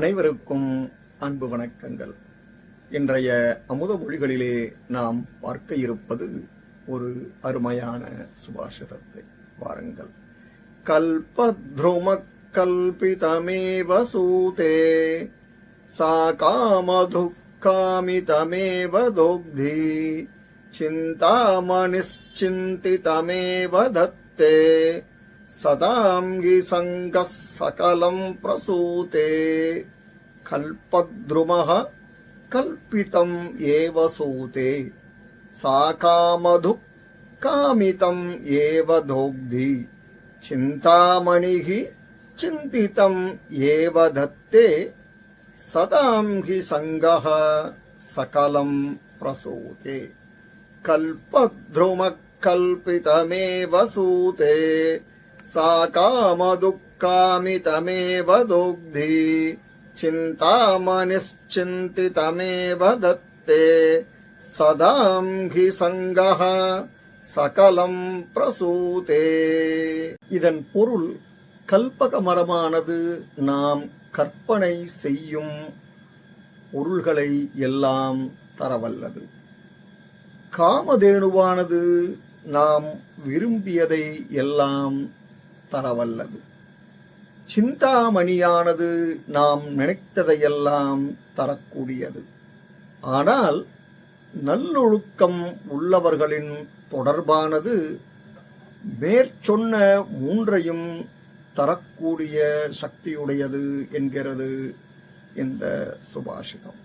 அனைவருக்கும் அன்பு வணக்கங்கள். இன்றைய அமுத மொழிகளிலே நாம் பார்க்க இருப்பது ஒரு அருமையான சுபாஷிதத்தை. வாருங்கள். கல்பத்ரும கல்பிதமே வசூதே சா காமதுக்காமிதமேவ தோக்தி சிந்தாமணிஷ்சிந்திதமேவ தத்தே. सदाङ्गि सङ्गः सकलम् प्रसूते कल्पद्रुमः कल्पितम् एव सूते सा कामधुः कामितम् एव दोग्धि चिन्तामणिः चिन्तितम् एव दत्ते सदां हि सङ्गः सकलम् प्रसूते कल्पद्रुमः कल्पितमेव सूते सा कामदुःखामितमेव दोग्धि चिन्तामनिश्चिन्तितमेव दत्ते सदां हि सङ्गः சகலம் பிரசூதே இதன் பொருள் கல்பக மரமானது நாம் கற்பனை செய்யும் பொருள்களை எல்லாம் தரவல்லது காமதேனுவானது நாம் விரும்பியதை எல்லாம் தரவல்லது. சிந்தாமணியானது நாம் நினைத்ததையெல்லாம் தரக்கூடியது. ஆனால் நல்லொழுக்கம் உள்ளவர்களின் தொடர்பானது மேற்சொன்ன மூன்றையும் தரக்கூடிய சக்தியுடையது என்கிறது இந்த சுபாஷிதம்.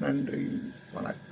நன்றி வணக்கம்.